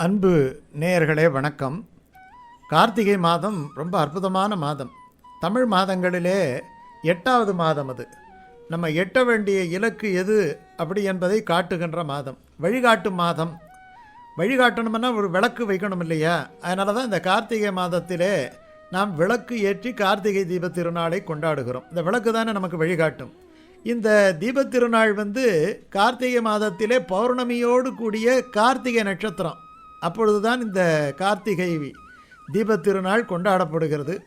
அன்பு நேயர்களே வணக்கம். கார்த்திகை மாதம் ரொம்ப அற்புதமான மாதம். தமிழ் மாதங்களிலே எட்டாவது மாதம் அது. நம்ம எட்ட வேண்டிய இலக்கு எது அப்படி என்பதை காட்டுகின்ற மாதம். வழிகாட்டும் மாதம். வழிகாட்டணும்னா ஒரு விளக்கு வைக்கணும் இல்லையா? அதனால தான் இந்த கார்த்திகை மாதத்திலே நாம் விளக்கு ஏற்றி கார்த்திகை தீபத் திருநாளை கொண்டாடுகிறோம். இந்த விளக்கு தானே நமக்கு வழிகாட்டும். இந்த தீபத் திருநாள் வந்து கார்த்திகை மாதத்திலே பௌர்ணமியோடு கூடிய கார்த்திகை நட்சத்திரம். அப்பொழுதுதான் இந்த கார்த்திகை தீபத் திருநாள் கொண்டாடப்படுகிறது.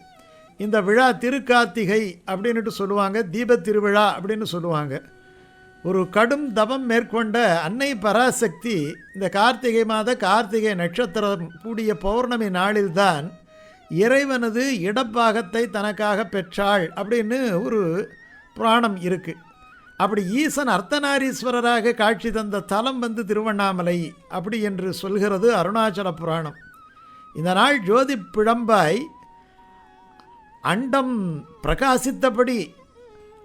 இந்த விழா திருக்கார்த்திகை அப்படின்னுட்டு சொல்லுவாங்க தீபத் திருவிழா அப்படின்னு சொல்லுவாங்க. ஒரு கடும் தபம் மேற்கொண்ட அன்னை பராசக்தி இந்த கார்த்திகை மாத கார்த்திகை நட்சத்திரம் கூடிய பௌர்ணமி நாளில்தான் இறைவனது இடப்பாகத்தை தனக்காக பெற்றாள் அப்படின்னு ஒரு புராணம் இருக்குது அப்படி ஈசன் அர்த்தநாரீஸ்வரராக காட்சி தந்த தலம் வந்து திருவண்ணாமலை அப்படி என்று சொல்கிறது அருணாச்சல புராணம். இந்த நாள் ஜோதி பிழம்பாய் அண்டம் பிரகாசித்தபடி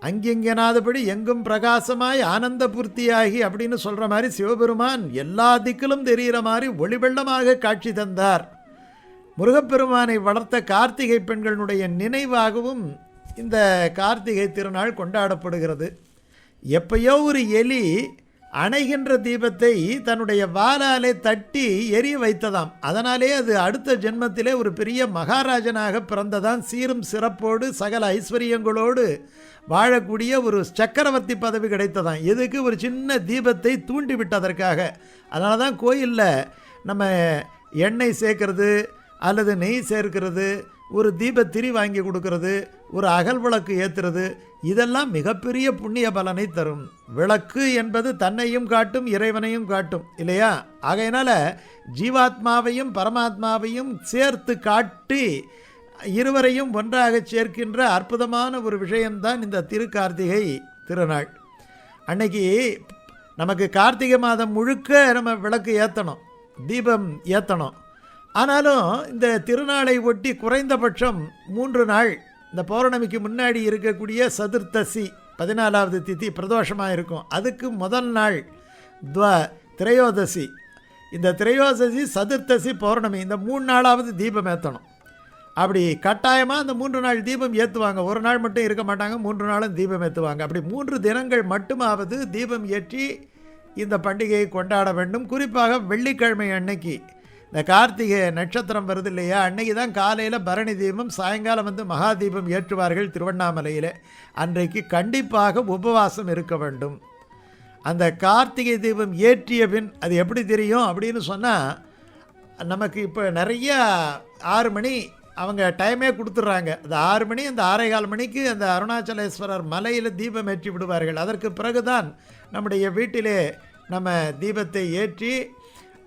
அங்கெங்கெனாதபடி எங்கும் பிரகாசமாய் ஆனந்த பூர்த்தியாகி அப்படின்னு சொல்கிற மாதிரி சிவபெருமான் எல்லா திக்கிலும் தெரிகிற மாதிரி ஒளிவெள்ளமாக காட்சி தந்தார். முருகப்பெருமானை வளர்த்த கார்த்திகை பெண்களுடைய நினைவாகவும் இந்த கார்த்திகை திருநாள் கொண்டாடப்படுகிறது. எப்பயோ ஒரு எலி அணைகின்ற தீபத்தை தன்னுடைய வாலாலே தட்டி எரிய வைத்ததாம். அதனாலே அது அடுத்த ஜென்மத்திலே ஒரு பெரிய மகாராஜனாக பிறந்ததான் சீரும் சிறப்போடு சகல ஐஸ்வர்யங்களோடு வாழக்கூடிய ஒரு சக்கரவர்த்தி பதவி கிடைத்ததாம். எதுக்கு? ஒரு சின்ன தீபத்தை தூண்டி விட்டதற்காக அதனால தான் கோயிலில் நம்ம எண்ணெய் சேர்க்கறது அல்லது நெய் சேர்க்கிறது ஒரு தீபத்திரி வாங்கி கொடுக்கறது ஒரு அகல் விளக்கு ஏற்றுறது இதெல்லாம் மிகப்பெரிய புண்ணிய பலனை தரும். விளக்கு என்பது தன்னையும் காட்டும் இறைவனையும் காட்டும் இல்லையா? ஆகையினால ஜீவாத்மாவையும் பரமாத்மாவையும் சேர்த்து காட்டி இருவரையும் ஒன்றாக சேர்க்கின்ற அற்புதமான ஒரு விஷயம்தான் இந்த திருக்கார்த்திகை திருநாள். அன்னைக்கு நமக்கு கார்த்திகை மாதம் முழுக்க நம்ம விளக்கு ஏற்றணும் தீபம் ஏற்றணும் ஆனாலும் இந்த திருநாளை ஒட்டி குறைந்தபட்சம் மூன்று நாள் இந்த பௌர்ணமிக்கு முன்னாடி இருக்கக்கூடிய சதுர்த்தசி பதினாலாவது திதி பிரதோஷமாக இருக்கும். அதுக்கு முதல் நாள் துவ திரையோதசி. இந்த திரையோதசி சதுர்த்தசி பௌர்ணமி இந்த மூணு நாளாவது தீபம் ஏற்றணும் அப்படி கட்டாயமாக அந்த மூன்று நாள் தீபம் ஏற்றுவாங்க ஒரு நாள் மட்டும் இருக்க மாட்டாங்க மூன்று நாளும் தீபம் ஏற்றுவாங்க அப்படி மூன்று தினங்கள் மட்டுமாவது தீபம் ஏற்றி இந்த பண்டிகையை கொண்டாட வேண்டும். குறிப்பாக வெள்ளிக்கிழமை அன்னைக்கு இந்த கார்த்திகை நட்சத்திரம் வருது இல்லையா? அன்னைக்கு தான் காலையில் பரணி தீபம் சாயங்காலம் வந்து மகா தீபம் ஏற்றுவார்கள் திருவண்ணாமலையில். அன்றைக்கு கண்டிப்பாக உபவாசம் இருக்க வேண்டும். அந்த கார்த்திகை தீபம் ஏற்றிய பின் அது எப்படி தெரியும் அப்படின்னு சொன்னால் நமக்கு இப்போ நிறைய ஆறு மணி அவங்க டைமே கொடுத்துட்றாங்க. அந்த ஆறு மணி அந்த ஆறேகால் மணிக்கு அந்த அருணாச்சலேஸ்வரர் மலையில் தீபம் ஏற்றி விடுவார்கள். அதற்கு பிறகுதான் நம்முடைய வீட்டிலே நம்ம தீபத்தை ஏற்றி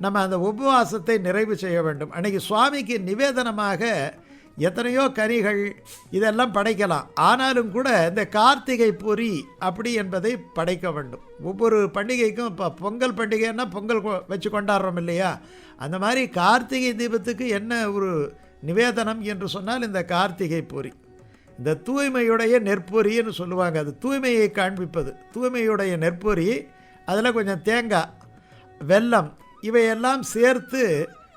நம்ம அந்த உபவாசத்தை நிறைவு செய்ய வேண்டும். அன்றைக்கி சுவாமிக்கு நிவேதனமாக எத்தனையோ கனிகள் இதெல்லாம் படைக்கலாம். ஆனாலும் கூட இந்த கார்த்திகை பொறி அப்படி என்பதை படைக்க வேண்டும். ஒவ்வொரு பண்டிகைக்கும் இப்போ பொங்கல் பண்டிகைன்னா பொங்கல் கொ- வச்சு கொண்டாடுறோம் இல்லையா? அந்த மாதிரி கார்த்திகை தீபத்துக்கு என்ன ஒரு நிவேதனம் என்று சொன்னால் இந்த கார்த்திகை பொறி இந்த தூய்மையுடைய நெற்பொறின்னு சொல்லுவாங்க. அது தூய்மையை காண்பிப்பது. தூய்மையுடைய நெற்பொறி அதில் கொஞ்சம் தேங்காய் வெல்லம் இவையெல்லாம் சேர்த்து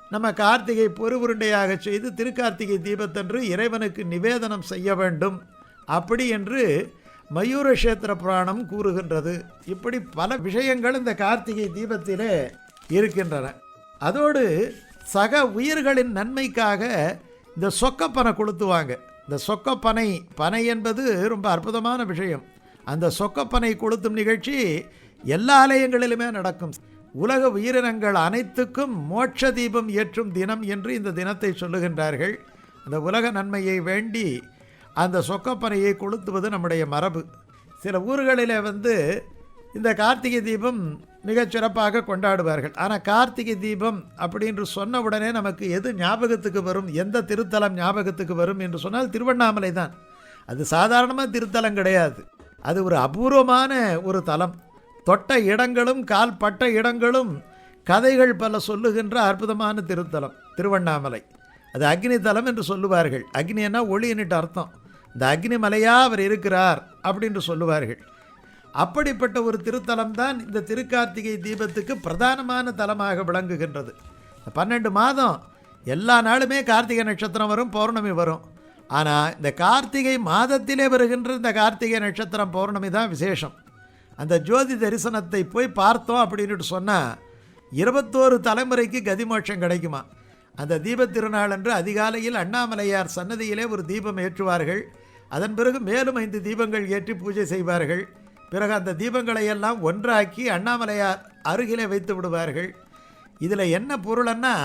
நம்ம கார்த்திகை பொறுவுருண்டையாக செய்து திருக்கார்த்திகை தீபத்தன்று இறைவனுக்கு நிவேதனம் செய்ய வேண்டும். அப்படி என்று மயூரக்ஷேத்திர புராணம் கூறுகின்றது. இப்படி பல விஷயங்கள் இந்த கார்த்திகை தீபத்திலே இருக்கின்றன. அதோடு சக உயிர்களின் நன்மைக்காக இந்த சொக்கப்பனை கொளுத்துவாங்க. இந்த சொக்கப்பனை பனை என்பது ரொம்ப அற்புதமான விஷயம். அந்த சொக்கப்பனை கொளுத்தும் நிகழ்ச்சி எல்லா ஆலயங்களிலுமே நடக்கும். உலக உயிரினங்கள் அனைத்துக்கும் மோட்ச தீபம் ஏற்றும் தினம் என்று இந்த தினத்தை சொல்லுகின்றார்கள். அந்த உலக நன்மையை வேண்டி அந்த சொக்கப்பனையை கொளுத்துவது நம்முடைய மரபு. சில ஊர்களில் வந்து இந்த கார்த்திகை தீபம் மிகச் சிறப்பாக கொண்டாடுவார்கள். ஆனால் கார்த்திகை தீபம் அப்படின்னு சொன்ன உடனே நமக்கு எது ஞாபகத்துக்கு வரும்? எந்த திருத்தலம் ஞாபகத்துக்கு வரும் என்று சொன்னால் திருவண்ணாமலை தான். அது சாதாரணமாக திருத்தலம் கிடையாது. அது ஒரு அபூர்வமான ஒரு தலம். தொட்ட இடங்களும் கால் பட்ட இடங்களும் கதைகள் பல சொல்லுகின்ற அற்புதமான திருத்தலம் திருவண்ணாமலை. அது அக்னி தலம் என்று சொல்லுவார்கள். அக்னின்னா ஒளின்னுட்டு அர்த்தம். இந்த அக்னி மலையாக அவர் இருக்கிறார் அப்படின்னு சொல்லுவார்கள். அப்படிப்பட்ட ஒரு திருத்தலம் தான் இந்த திருக்கார்த்திகை தீபத்துக்கு பிரதானமான தலமாக விளங்குகின்றது. பன்னெண்டு மாதம் எல்லா நாளுமே கார்த்திகை நட்சத்திரம் வரும் பௌர்ணமி வரும். ஆனால் இந்த கார்த்திகை மாதத்திலே வருகின்ற இந்த கார்த்திகை நட்சத்திரம் பௌர்ணமி தான் விசேஷம். அந்த ஜோதி தரிசனத்தை போய் பார்த்தோம் அப்படின்ட்டு சொன்னால் இருபத்தோரு தலைமுறைக்கு கதிமோட்சம் கிடைக்குமா? அந்த தீபத்திருநாள் அன்று அதிகாலையில் அண்ணாமலையார் சன்னதியிலே ஒரு தீபம் ஏற்றுவார்கள். அதன் பிறகு மேலும் ஐந்து தீபங்கள் ஏற்றி பூஜை செய்வார்கள். பிறகு அந்த தீபங்களை எல்லாம் ஒன்றாக்கி அண்ணாமலையார் அருகிலே வைத்து விடுவார்கள். இதில் என்ன பொருள்னா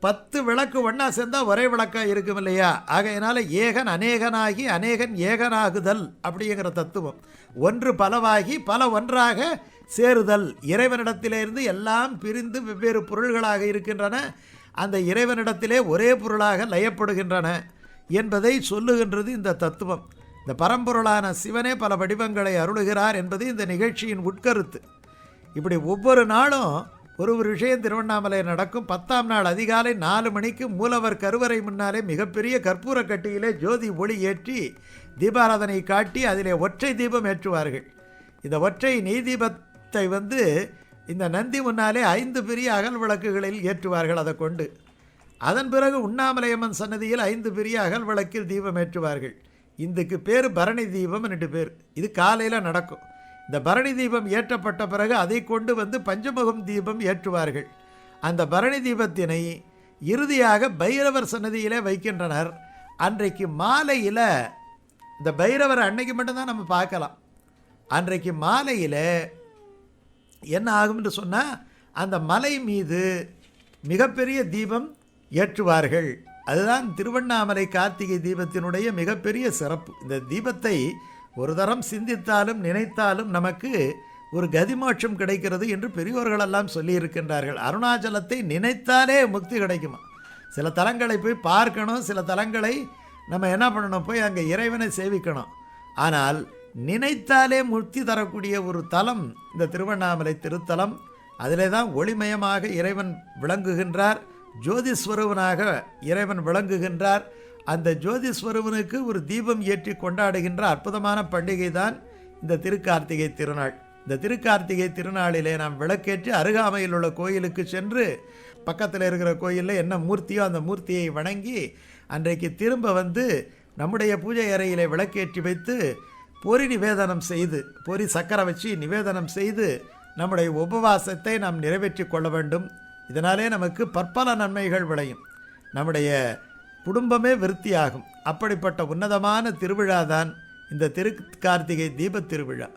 பத்து விளக்கு ஒன்றா சேர்ந்தால் ஒரே விளக்காக இருக்கும் இல்லையா? ஆகையினால ஏகன் அநேகனாகி அநேகன் ஏகனாகுதல் அப்படிங்கிற தத்துவம். ஒன்று பலவாகி பல ஒன்றாக சேருதல். இறைவனிடத்திலிருந்து எல்லாம் பிரிந்து வெவ்வேறு பொருள்களாக இருக்கின்றன. அந்த இறைவனிடத்திலே ஒரே பொருளாக லயப்படுகின்றன என்பதை சொல்லுகின்றது இந்த தத்துவம். இந்த பரம்பொருளான சிவனே பல வடிவங்களை அருளுகிறார் என்பது இந்த நிகழ்ச்சியின் உட்கருத்து. இப்படி ஒவ்வொரு நாளும் ஒரு ஒரு விஷயம் திருவண்ணாமலை நடக்கும். பத்தாம் நாள் அதிகாலை நாலு மணிக்கு மூலவர் கருவறை முன்னாலே மிகப்பெரிய கற்பூர கட்டியிலே ஜோதி ஒளி ஏற்றி தீபாராதனை காட்டி அதிலே ஒற்றை தீபம் ஏற்றுவார்கள். இந்த ஒற்றை நெய் தீபத்தை வந்து இந்த நந்தி முன்னாலே ஐந்து பெரிய அகல் விளக்குகளில் ஏற்றுவார்கள் அதை கொண்டு. அதன் பிறகு உண்ணாமலையம்மன் சன்னதியில் ஐந்து பெரிய அகல் விளக்கில் தீபம் ஏற்றுவார்கள். இதுக்கு பேர் பரணி தீபம் ரெண்டு பேர். இது காலையில் நடக்கும். இந்த பரணி தீபம் ஏற்றப்பட்ட பிறகு அதை கொண்டு வந்து பஞ்சமுகம் தீபம் ஏற்றுவார்கள். அந்த பரணி தீபத்தினை இறுதியாக பைரவர் சன்னதியிலே வைக்கின்றனர். அன்றைக்கு மாலையில் இந்த பைரவர் அன்னைக்கு மட்டும்தான் நம்ம பார்க்கலாம். அன்றைக்கு மாலையில் என்ன ஆகும்னு சொன்னால் அந்த மலை மீது மிகப்பெரிய தீபம் ஏற்றுவார்கள். அதுதான் திருவண்ணாமலை கார்த்திகை தீபத்தினுடைய மிகப்பெரிய சிறப்பு. இந்த தீபத்தை ஒரு தரம் சிந்தித்தாலும் நினைத்தாலும் நமக்கு ஒரு கதிமோட்சம் கிடைக்கிறது என்று பெரியோர்களெல்லாம் சொல்லியிருக்கின்றார்கள். அருணாச்சலத்தை நினைத்தாலே முக்தி கிடைக்குமா? சில தலங்களை போய் பார்க்கணும் சில தலங்களை நம்ம என்ன பண்ணணும்? போய் அங்கே இறைவனை சேவிக்கணும். ஆனால் நினைத்தாலே முக்தி தரக்கூடிய ஒரு தலம் இந்த திருவண்ணாமலை திருத்தலம் அதிலே தான் ஒளிமயமாக இறைவன் விளங்குகின்றார் ஜோதிஸ்வரூபனாக இறைவன் விளங்குகின்றார். அந்த ஜோதிஸ்வரவனுக்கு ஒரு தீபம் ஏற்றி கொண்டாடுகின்ற அற்புதமான பண்டிகை தான் இந்த திருக்கார்த்திகை திருநாள். இந்த திருக்கார்த்திகை திருநாளிலே நாம் விளக்கேற்றி அருகாமையில் உள்ள கோயிலுக்கு சென்று பக்கத்தில் இருக்கிற கோயிலில் என்ன மூர்த்தியோ அந்த மூர்த்தியை வணங்கி அன்றைக்கு திரும்ப வந்து நம்முடைய பூஜை அறையிலே விளக்கேற்றி வைத்து பொறி நிவேதனம் செய்து பொறி சக்கரை வச்சு நிவேதனம் செய்து நம்முடைய உபவாசத்தை நாம் நிறைவேற்றி கொள்ள வேண்டும். இதனாலே நமக்கு பற்பல நன்மைகள் விளையும். நம்முடைய குடும்பமே விருத்தியாகும். அப்படிப்பட்ட உன்னதமான திருவிழா தான் இந்த திரு கார்த்திகை தீபத் திருவிழா.